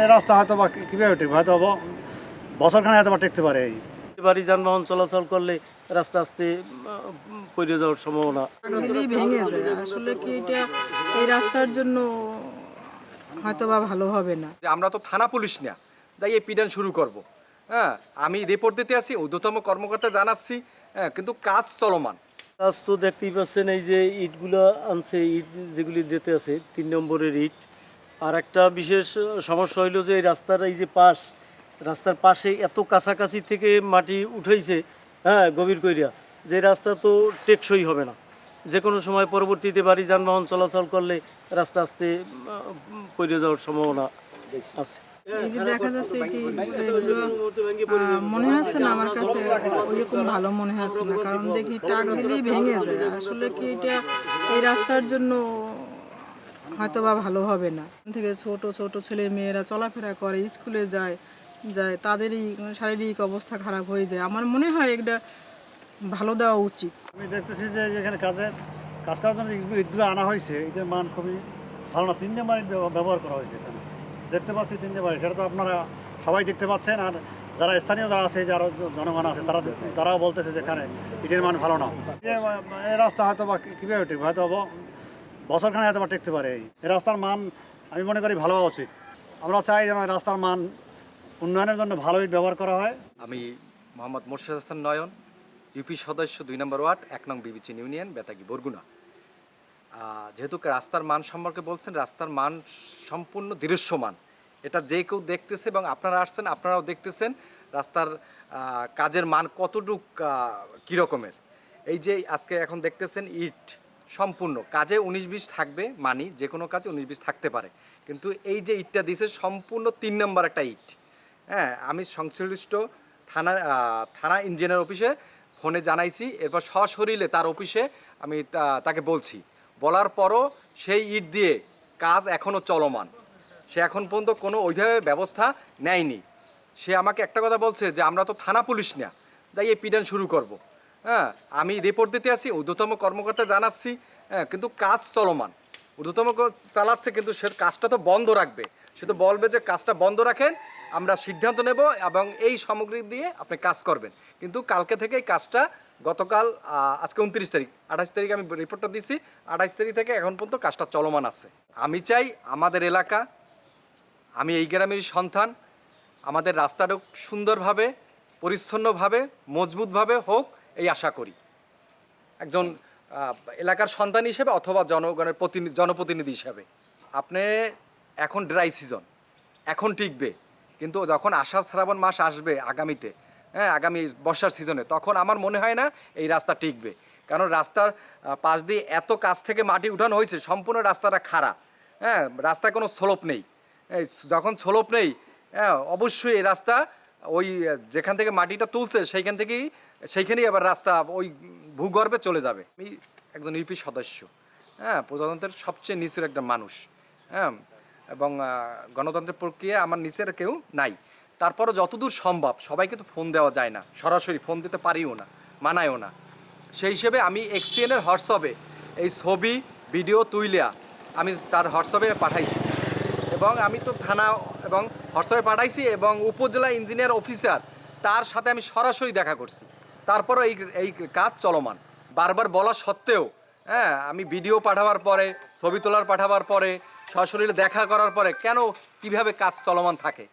এই রাস্তা হয়তো বা কীভাবে টিকবে? হয়তো বছরখানে হয়তো বা টিকতে পারে এই। বাড়ি যানবাহন চলাচল করলে রাস্তা আস্তে পড়ে যাওয়ার সম্ভাবনা। ভেঙে যায় আসলে কি এটা এই রাস্তার জন্য হয়তো বা ভালো হবে না? আমরা তো থানা পুলিশ না যাই এই পিডান শুরু করব। হ্যাঁ আমি রিপোর্ট দিতে আসি ঊর্ধ্বতম কর্মকর্তা জানাচ্ছি হ্যাঁ কিন্তু কাজ চলমান। কাজ তো দেখতেই পাচ্ছেন এই যে ইটগুলো আনছে ইট যেগুলি দিতে আছে তিন নম্বরের ইট। আর একটা বিশেষ সমস্যা হইল যে এই রাস্তার এই যে পাশ রাস্তার পাশে এত কাছাকাছি থেকে মাটি উঠাইছে হ্যাঁ গভীর কইরা যে রাস্তা তো টেকসই হবে না। যে কোনো সময় পরবর্তীতে বাড়ি যানবাহন চলাচল করলে রাস্তা আস্তে পড়ে যাওয়ার সম্ভাবনা আছে। এই যে দেখা যাচ্ছে এই যে মনে হচ্ছে না আমার কাছে ওইরকম ভালো মনে হচ্ছে না কারণ দেখি টাক দিলেই ভেঙে যায়। আসলে কি এটা এই রাস্তার জন্য হয়তো বা ভালো হবে না। থেকে ছোট ছোট ছেলে মেয়েরা চলাফেরা করে, স্কুলে যায় যায়, তাদেরই শারীরিক অবস্থা খারাপ হয়ে যায়। আমার মনে হয় এটা ভালো দেওয়া উচিত। আমি দেখতেছি যে যেখানে কাজের কাজ করার জন্য ইটগুলো আনা হয়েছে, এটার মান খুবই ভালো না। তিন নম্বর ইট ব্যব- ব্যবহার করা হয়েছে এখানে। দেখতে পাচ্ছি তিন নম্বর ইট। সেটা তো আপনারা সবাই দেখতে পাচ্ছেন। আর যারা স্থানীয় যারা আছে যারা জনগণ আছে, তারা তারাও বলতেছে যে এখানে ইটের মান ভালো না। রাস্তা হয়তো বা কীভাবে টিকবে হয়তো বছরখানে বা টিকতে পারে। এই রাস্তার মান আমি মনে করি ভালো হওয়া উচিত। আমরা চাই যেন রাস্তার মান উন্নয়নের জন্য ভালো ইট ব্যবহার করা হয়। আমি মোহাম্মদ মোর্শেদ হাসান নয়ন ইউপি সদস্য, দুই নম্বর ওয়ার্ড, এক নং বিবিচিন ইউনিয়ন বেতাগি, বরগুনা। যেহেতু রাস্তার মান সম্পর্কে বলছেন, রাস্তার মান সম্পূর্ণ দৃশ্যমান। এটা যে কেউ দেখতেছে এবং আপনারা আসছেন, আপনারাও দেখতেছেন রাস্তার কাজের মান কতটুক কী রকমের এই যে আজকে এখন দেখতেছেন ইট সম্পূর্ণ। কাজে উনিশ বিশ থাকবে, মানি, যে কোনো কাজে উনিশ বিশ থাকতে পারে। কিন্তু এই যে ইটটা দিছে সম্পূর্ণ তিন নম্বর একটা ইট। হ্যাঁ আমি সংশ্লিষ্ট থানা থানা ইঞ্জিনিয়ার অফিসে ফোনে জানাইছি, এরপর সশরীরে তার অফিসে আমি তাকে বলছি। বলার পরও সেই ইট দিয়ে কাজ এখনও চলমান। সে এখন পর্যন্ত কোনো ওইভাবে ব্যবস্থা নেয়নি। সে আমাকে একটা কথা বলছে যে, আমরা তো থানা পুলিশ না। যাই এই পিডান শুরু করব। হ্যাঁ আমি রিপোর্ট দিতে আসি, ঊর্ধ্বতম কর্মকর্তা জানাচ্ছি হ্যাঁ কিন্তু কাজ চলমান। ঊর্ধ্বতম চালাচ্ছে, কিন্তু সে কাজটা তো বন্ধ রাখবে। সে তো বলবে যে কাজটা বন্ধ রাখেন, আমরা সিদ্ধান্ত নেব এবং এই সামগ্রী দিয়ে আপনি কাজ করবেন। কিন্তু কালকে থেকে এই কাজটা গতকাল আজকে উনত্রিশ তারিখ, আঠাশ তারিখ আমি রিপোর্টটা দিচ্ছি আঠাশ তারিখ থেকে এখন পর্যন্ত কাজটা চলমান আছে। আমি চাই আমাদের এলাকা, আমি এই গ্রামের সন্তান, আমাদের রাস্তাটা সুন্দরভাবে, পরিচ্ছন্নভাবে, মজবুতভাবে হোক এই আশা করি। একজন এলাকার সন্তান হিসেবে অথবা জনগণের প্রতিনিধি জনপ্রতিনিধি হিসাবে। আপনি এখন ড্রাই সিজন এখন টিকবে। কিন্তু যখন আষাঢ় শ্রাবণ মাস আসবে আগামীতে হ্যাঁ আগামী বর্ষার সিজনে তখন আমার মনে হয় না এই রাস্তা টিকবে। কারণ রাস্তার পাশ দিয়ে এত কাছ থেকে মাটি উঠানো হয়েছে, সম্পূর্ণ রাস্তাটা খাড়া। হ্যাঁ রাস্তায় কোনো স্লোপ নেই। যখন স্লোপ নেই হ্যাঁ অবশ্যই এই রাস্তা ওই, যেখান থেকে মাটিটা তুলছে, সেইখান থেকেই সেইখানেই আবার রাস্তা ওই ভূগর্ভে চলে যাবে। আমি একজন ইউপি সদস্য হ্যাঁ প্রজাতন্ত্রের সবচেয়ে নিচের একটা মানুষ হ্যাঁ এবং গণতন্ত্রের প্রক্রিয়া আমার নিচের কেউ নাই। তারপরও যতদূর সম্ভব, সবাইকে তো ফোন দেওয়া যায় না, সরাসরি ফোন দিতে পারিও না, মানায়ও না। সেই হিসেবে আমি এক্সিএনের হোয়াটসঅ্যাপে এই ছবি, ভিডিও তুইলিয়া আমি তার হোয়াটসঅ্যাপে পাঠাইছি। এবং আমি তো থানা এবং হোয়াটসঅ্যাপে পাঠাইছি এবং উপজেলা ইঞ্জিনিয়ার অফিসার, তার সাথে আমি সরাসরি দেখা করছি। তারপরও এই এই কাজ চলমান। বারবার বলা সত্ত্বেও হ্যাঁ আমি ভিডিও পাঠাবার পরে, ছবি তোলার পাঠাবার পরে সরাসরি দেখা করার পরে কেন কীভাবে কাজ চলমান থাকে?